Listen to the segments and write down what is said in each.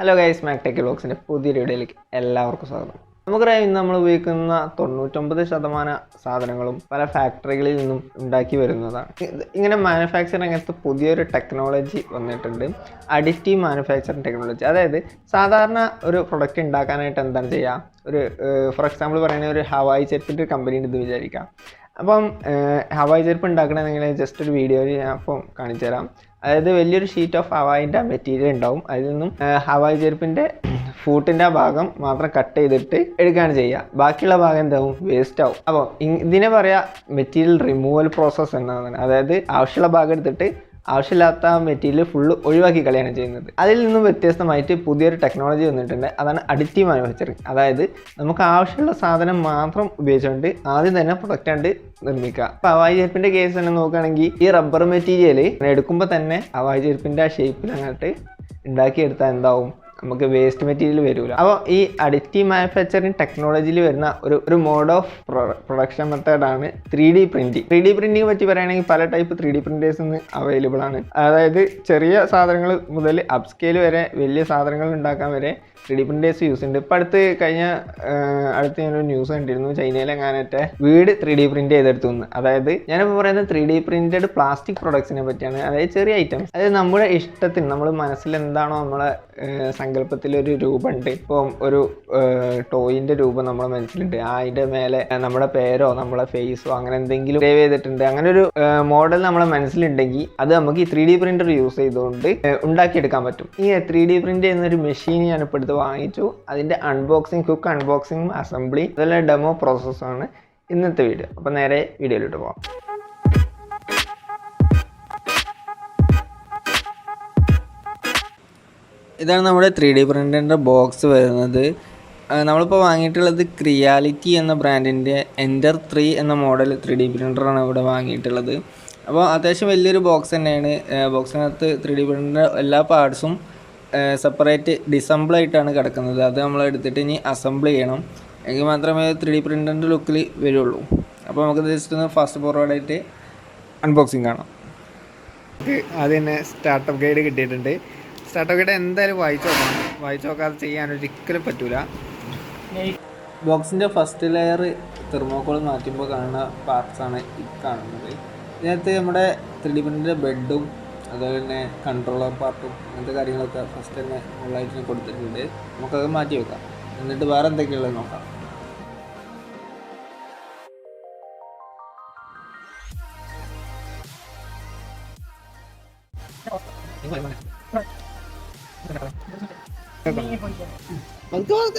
Hello guys Mac Tech ബ്ലോഗ്സിന്റെ പുതിയ വീഡിയോയിലേക്ക് എല്ലാവർക്കും സ്വാഗതം. നമുക്കറിയാം ഇന്ന് നമ്മൾ ഉപയോഗിക്കുന്ന തൊണ്ണൂറ്റൊമ്പത് ശതമാനം സാധനങ്ങളും പല ഫാക്ടറികളിൽ നിന്നും ഉണ്ടാക്കി വരുന്നതാണ്. ഇങ്ങനെ മാനുഫാക്ചറിങ് രംഗത്ത് പുതിയൊരു ടെക്നോളജി വന്നിട്ടുണ്ട്. അഡിറ്റീവ് മാനുഫാക്ചറിങ് ടെക്നോളജി അതായത് സാധാരണ ഒരു പ്രൊഡക്റ്റ് ഉണ്ടാക്കാനായിട്ട് എന്താണ് ചെയ്യുക? ഒരു ഫോർ എക്സാമ്പിൾ പറയുന്ന ഒരു ഹവായി ചെരുപ്പിന്റെ ഒരു കമ്പനി ഇത് വിചാരിക്കാം. അപ്പം ഹവായ് ചെരുപ്പ് ഉണ്ടാക്കണമെങ്കിൽ ജസ്റ്റ് ഒരു വീഡിയോയിൽ ഞാൻ അപ്പം കാണിച്ചു തരാം അതായത് വലിയൊരു ഷീറ്റ് ഓഫ് ഹവായിന്റെ മെറ്റീരിയൽ ഉണ്ടാവും. അതിൽ നിന്നും ഹവായ് ചെരുപ്പിന്റെ ഫൂട്ടിന്റെ ആ ഭാഗം മാത്രം കട്ട് ചെയ്തിട്ട് എടുക്കുകയാണ് ചെയ്യുക. ബാക്കിയുള്ള ഭാഗം എന്താവും? വേസ്റ്റ് ആവും. അപ്പോൾ ഇതിനെ പറയാ മെറ്റീരിയൽ റിമൂവൽ പ്രോസസ്സ് എന്നാണ്. അതായത് ആവശ്യമുള്ള ഭാഗം എടുത്തിട്ട് ആവശ്യമില്ലാത്ത മെറ്റീരിയൽ ഫുള്ള് ഒഴിവാക്കി കളയാണ് ചെയ്യുന്നത്. അതിൽ നിന്നും വ്യത്യസ്തമായിട്ട് പുതിയൊരു ടെക്നോളജി വന്നിട്ടുണ്ട്. അതാണ് അഡിറ്റീവ് മാനുഫാക്ചറിങ് അതായത് നമുക്ക് ആവശ്യമുള്ള സാധനം മാത്രം ഉപയോഗിച്ചുകൊണ്ട് ആദ്യം തന്നെ പ്രൊഡക്റ്റ് കണ്ട് നിർമ്മിക്കുക. അപ്പോൾ അവായി ചെരുപ്പിന്റെ കേസ് തന്നെ നോക്കുകയാണെങ്കിൽ ഈ റബ്ബർ മെറ്റീരിയൽ എടുക്കുമ്പോൾ തന്നെ അവായി ചെരുപ്പിന്റെ ആ ഷേപ്പിൽ അങ്ങോട്ട് ഉണ്ടാക്കിയെടുത്താൽ എന്താവും? നമുക്ക് വേസ്റ്റ് മെറ്റീരിയൽ വരില്ല അപ്പോൾ ഈ അഡിറ്റീവ് മാനുഫാക്ചറിങ് ടെക്നോളജിയിൽ വരുന്ന ഒരു ഒരു മോഡ് ഓഫ് പ്രൊഡക്ഷൻ മെത്തേഡാണ് three D printing three D printing പറ്റി പറയുകയാണെങ്കിൽ പല ടൈപ്പ് ത്രീ ഡി പ്രിന്റേഴ്സ് ഇന്ന് അവൈലബിൾ ആണ്. അതായത് ചെറിയ സാധനങ്ങൾ മുതൽ അപ്സ്കെയിൽ വരെ വലിയ സാധനങ്ങൾ ഉണ്ടാക്കാൻ വരെ ത്രീ ഡി പ്രിന്റേഴ്സ് യൂസ് ഉണ്ട്. ഇപ്പം അടുത്ത് കഴിഞ്ഞ അടുത്ത് ഞാനൊരു ന്യൂസ് കണ്ടിരുന്നു. ചൈനയിലെങ്ങാനത്തെ വീട് ത്രീ ഡി പ്രിന്റ് ചെയ്തെടുത്തു എന്ന്. അതായത് ഞാനിപ്പോൾ പറയുന്നത് ത്രീ ഡി പ്രിന്റഡ് പ്ലാസ്റ്റിക് പ്രൊഡക്ട്സിനെ പറ്റിയാണ്. അതായത് ചെറിയ ഐറ്റംസ് അതായത് നമ്മുടെ ഇഷ്ടത്തിന് നമ്മൾ മനസ്സിൽ എന്താണോ നമ്മളെ സങ്കല്പത്തിൽ ഒരു രൂപമുണ്ട് ഇപ്പം ഒരു ടോയിന്റെ രൂപം നമ്മുടെ മനസ്സിലുണ്ട്. ആ മേലെ നമ്മുടെ പേരോ നമ്മളെ ഫേസോ അങ്ങനെ എന്തെങ്കിലും സേവ് ചെയ്തിട്ടുണ്ട്. അങ്ങനെ ഒരു മോഡൽ നമ്മളെ മനസ്സിലുണ്ടെങ്കിൽ അത് നമുക്ക് ഈ ത്രീ ഡി പ്രിന്റർ യൂസ് ചെയ്തുകൊണ്ട് ഉണ്ടാക്കിയെടുക്കാൻ പറ്റും. ഈ ത്രീ ഡി പ്രിന്റ് ചെയ്യുന്ന ഒരു മെഷീൻ ഞാൻ ഇപ്പോൾ എടുത്ത് വാങ്ങിച്ചു. അതിന്റെ അൺബോക്സിങ് കുക്ക് അൺബോക്സിങ് അസംബ്ലി ഇതെല്ലാം ഡെമോ പ്രോസസ്സാണ് ഇന്നത്തെ വീഡിയോ അപ്പോൾ നേരെ വീഡിയോയിലോട്ട് പോകാം ഇതാണ് നമ്മുടെ ത്രീ ഡി പ്രിന്ററിന്റെ ബോക്സ് വരുന്നത്. നമ്മളിപ്പോൾ വാങ്ങിയിട്ടുള്ളത് ക്രിയാലിറ്റി എന്ന ബ്രാൻഡിന്റെ എന്റർ ത്രീ എന്ന മോഡൽ ത്രീ ഡി പ്രിന്ററാണ് ഇവിടെ വാങ്ങിയിട്ടുള്ളത്. അപ്പോൾ അത്യാവശ്യം വലിയൊരു ബോക്സ് തന്നെയാണ്. ബോക്സിനകത്ത് ത്രീ ഡി പ്രിന്ററിന്റെ എല്ലാ പാർട്സും സെപ്പറേറ്റ് ഡിസംബിൾ ആയിട്ടാണ് കിടക്കുന്നത്. അത് നമ്മൾ എടുത്തിട്ട് ഇനി അസംബിൾ ചെയ്യണം. എങ്കിൽ മാത്രമേ ത്രീ ഡി പ്രിന്ററിന്റെ ലുക്കിൽ വരുള്ളൂ. അപ്പോൾ നമുക്ക് ജസ്റ്റ് ഒന്ന് ഫാസ്റ്റ് ഫോർവേഡായിട്ട് അൺബോക്സിങ് കാണാം. അത് തന്നെ സ്റ്റാർട്ടപ്പ് ഗൈഡ് കിട്ടിയിട്ടുണ്ട്. സ്റ്റാർട്ടപ്പ് ഗൈഡ് എന്തായാലും വായിച്ചു നോക്കണം. വായിച്ചു നോക്കാതെ ചെയ്യാൻ ഒരിക്കലും പറ്റൂല. ബോക്സിന്റെ ഫസ്റ്റ് ലെയർ തെർമോക്കോൾ മാറ്റുമ്പോൾ കാണുന്ന പാർട്സാണ് ഈ കാണുന്നത്. ഇതിനകത്ത് നമ്മുടെ ത്രീ ഡി പ്രിന്റിന്റെ ബെഡും അതുപോലെ തന്നെ കൺട്രോളർ പാർട്ടും അങ്ങനത്തെ കാര്യങ്ങളൊക്കെ ഫസ്റ്റ് തന്നെ ഓൺലൈനിൽ കൊടുത്തിട്ടുണ്ട്. നമുക്കത് മാറ്റി വെക്കാം. എന്നിട്ട് വേറെ എന്തൊക്കെയുള്ളത് നോക്കാം.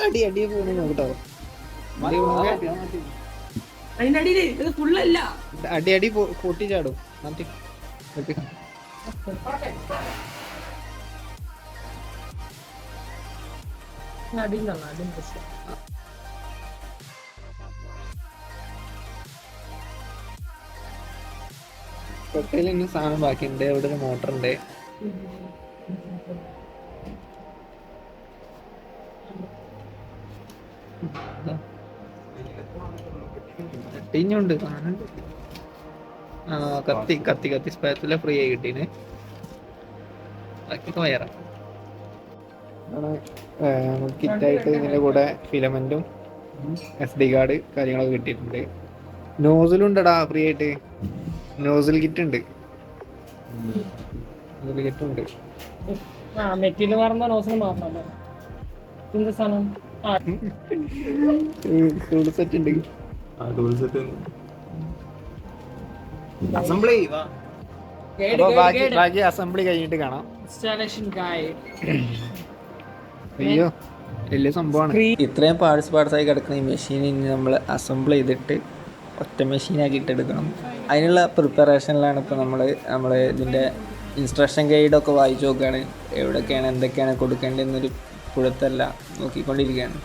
അടി അടി പോകുന്നു ഇത് ഫുള്ളല്ല അടി അടി പൊട്ടി ചാടും. മാറ്റി. അടിയിലാണ് അടിയും പ്രശ്നം തൊട്ടയിൽ ഇനി സാധനം ബാക്കിയുണ്ട് അവിടെ ഒരു മോട്ടർ ഉണ്ട് ടീഞ്ഞുണ്ട് സാധനം. കത്തി കത്തി കത്തി സ്പാച്ചുല ഫ്രീ ആയി കിട്ടീന്. ബാക്കി വയറാ കിറ്റായിട്ട് ഇതിന്റെ കൂടെ ഫിലമെന്റും എസ് ഡി കാർഡ് കാര്യങ്ങളൊക്കെ കിട്ടിയിട്ടുണ്ട്. നോസിലും ഉണ്ടടാ ഫ്രീ ആയിട്ട്. നോസിൽ കിറ്റ് ഉണ്ട്. നോസിൽ കിറ്റ് ഉണ്ട്. ആ മെറ്റീരിയൽ മാറുമ്പോ നോസിന് മാറണല്ലോ എന്ത് സാധനം? ആ. ടൂൾ സെറ്റ് ഉണ്ട്. അസംബ്ലി. ബാക്കി ബാക്കി അസംബ്ലി കഴിഞ്ഞിട്ട് കാണാം. ഇൻസ്റ്റാളേഷൻ അയ്യോ വലിയ സംഭവമാണ്. ഇത്രയും പാർട്സ് പാർട്സ് ആയി കിടക്കുന്ന ഈ മെഷീൻ ഇനി നമ്മൾ അസംബിൾ ചെയ്തിട്ട് ഒറ്റ മെഷീനാക്കിയിട്ട് എടുക്കണം അതിനുള്ള പ്രിപ്പറേഷനിലാണ് ഇപ്പോൾ നമ്മൾ നമ്മൾ ഇതിന്റെ ഇൻസ്ട്രക്ഷൻ ഗൈഡൊക്കെ വായിച്ചു നോക്കുകയാണ് എവിടെയൊക്കെയാണ് എന്തൊക്കെയാണ് കൊടുക്കേണ്ടതെന്നൊരു പുഴത്തല്ല നോക്കിക്കൊണ്ടിരിക്കുകയാണ്.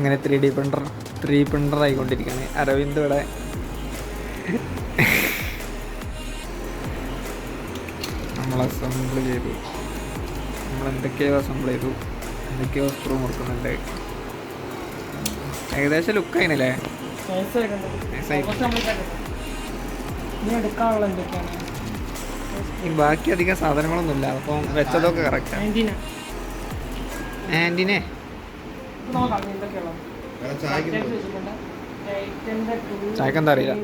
അങ്ങനെ three D printer three printer ആയിക്കൊണ്ടിരിക്കുകയാണ് അരവിന്ദ് ഇവിടെ. നമ്മൾ അസംബിൾ ചെയ്തു. നമ്മൾ എന്തൊക്കെയോ അസംബിൾ ചെയ്തു. എന്തൊക്കെയോ സ്ക്രൂ മുറുക്കുന്നുണ്ട്. ഏകദേശം ലുക്ക് ആയിനല്ലേ? ബാക്കി അധികം സാധനങ്ങളൊന്നുമില്ല. അപ്പം വെച്ചതൊക്കെ കറക്റ്റ് ആന്റിനെ? നോക്കാം ഇനി എന്തൊക്കെയുള്ളത് Titans വെച്ചിട്ടുണ്ട്. Titanന്റെ two ചായക്ക് എന്താ അറിയില്ല.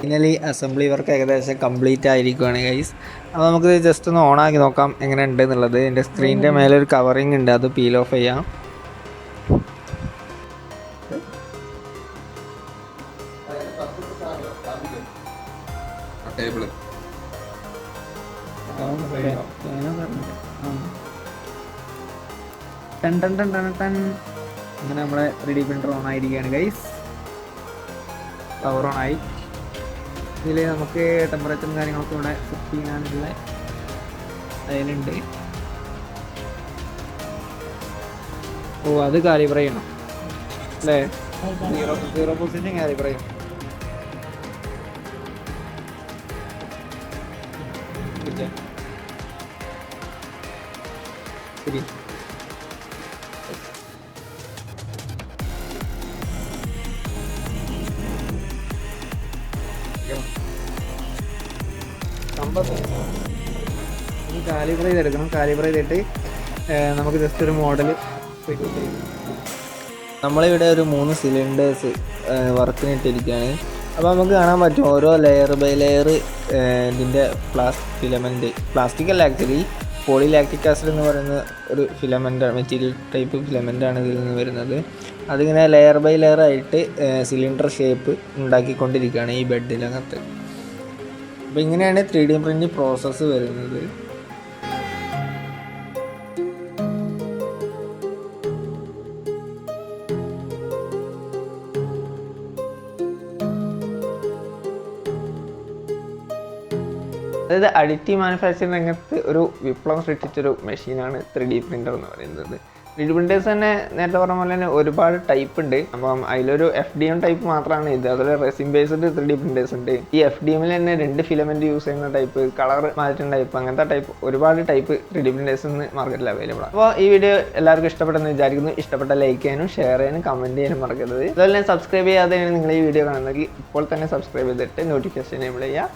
ഫൈനലി അസംബ്ലി വർക്ക് ഏകദേശം കംപ്ലീറ്റ് ആയിരിക്കുവാണ് ഗൈസ് അപ്പോൾ നമുക്ക് ജസ്റ്റ് ഒന്ന് ഓൺ ആക്കി നോക്കാം എങ്ങനെ ഉണ്ട് എന്നുള്ളത് എന്റെ സ്ക്രീനിന്റെ മേലെ ഒരു കവറിങ് ഉണ്ട്. അത് പീൽ ഓഫ് ചെയ്യാം. ടൺ അങ്ങനെ നമ്മളെ റെഡി പ്രിന്റർ ഓൺ ആയിരിക്കുകയാണ് ഗൈസ് പവർ ഓൺ ആയി. ഇതിൽ നമുക്ക് ടെമ്പറേച്ചറും കാര്യങ്ങളൊക്കെ ഇവിടെ സെറ്റ് ചെയ്യാനുള്ള അതിലുണ്ട്. ഓ അത് കാലിബ്രേ ചെയ്യണം അല്ലേ? സീറോ സീറോ പൊസിഷൻ കാലിബ്രേ ചെയ്യണം? ശരി. ഈ കാലിബ്ര ചെയ്തെടുക്കണം. കാലിബർ ചെയ്തിട്ട് നമുക്ക് ജസ്റ്റ് ഒരു മോഡൽ നമ്മളിവിടെ ഒരു മൂന്ന് സിലിണ്ടേഴ്സ് വർക്കിനിട്ടിരിക്കുകയാണ് അപ്പോൾ നമുക്ക് കാണാൻ പറ്റും ഓരോ ലെയർ ബൈ ലെയർ ഇതിന്റെ പ്ലാസ്റ്റിക് ഫിലമെന്റ് പ്ലാസ്റ്റിക് അല്ല ആക്ച്വലി പോളി ലാക്റ്റിക് ആസിഡ് എന്ന് പറയുന്ന ഒരു ഫിലമെന്റ് മെറ്റീരിയൽ ടൈപ്പ് ഫിലമെന്റ് ആണ് ഇതിൽ നിന്ന് വരുന്നത്. അതിങ്ങനെ ലെയർ ബൈ ലെയർ ആയിട്ട് സിലിണ്ടർ ഷേപ്പ് ഉണ്ടാക്കിക്കൊണ്ടിരിക്കുകയാണ് ഈ ബെഡിനകത്ത് അപ്പോൾ ഇങ്ങനെയാണ് ത്രീ ഡി പ്രിന്റ് പ്രോസസ്സ് വരുന്നത്. അതായത് അഡിറ്റീവ് മാനുഫാക്ചറിംഗ് രംഗത്ത് ഒരു വിപ്ലവം സൃഷ്ടിച്ചൊരു മെഷീനാണ് ത്രീ ഡി പ്രിന്റർ എന്ന് പറയുന്നത്. ത്രീ ഡി പ്രിന്റേഴ്സ് തന്നെ നേരത്തെ പറഞ്ഞ പോലെ തന്നെ ഒരുപാട് ടൈപ്പ് ഉണ്ട്. അപ്പം അതിലൊരു എഫ് ഡി എം ടൈപ്പ് മാത്രമാണ് ഇത്. അതുപോലെ resin based three D printers ഉണ്ട്. ഈ എഫ് ഡി എമ്മിൽ തന്നെ രണ്ട് ഫിലമെന്റ് യൂസ് ചെയ്യുന്ന ടൈപ്പ് കളർ മാറ്റുന്ന ടൈപ്പ് അങ്ങനത്തെ ടൈപ്പ് ഒരുപാട് ടൈപ്പ് ത്രീ ഡി പ്രിന്റേഴ്സ് ഇന്ന് മാർക്കറ്റിൽ അവൈലബിൾ ആണ്. അപ്പോൾ ഈ വീഡിയോ എല്ലാവർക്കും ഇഷ്ടപ്പെട്ടെന്ന് വിചാരിക്കുന്നു. ഇഷ്ടപ്പെട്ട ലൈക്ക് ചെയ്യാനും ഷെയർ ചെയ്യാനും കമന്റ് ചെയ്യാനും മറക്കരുത്. അതുപോലെ തന്നെ സബ്സ്ക്രൈബ് ചെയ്യാതെയാണ് നിങ്ങൾ ഈ വീഡിയോ കാണുന്നതെങ്കിൽ ഇപ്പോൾ തന്നെ സബ്സ്ക്രൈബ് ചെയ്തിട്ട് നോട്ടിഫിക്കേഷൻ എനേബിൾ ചെയ്യുക.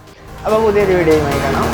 അപ്പോൾ പുതിയൊരു വീഡിയോയുമായി കാണാം.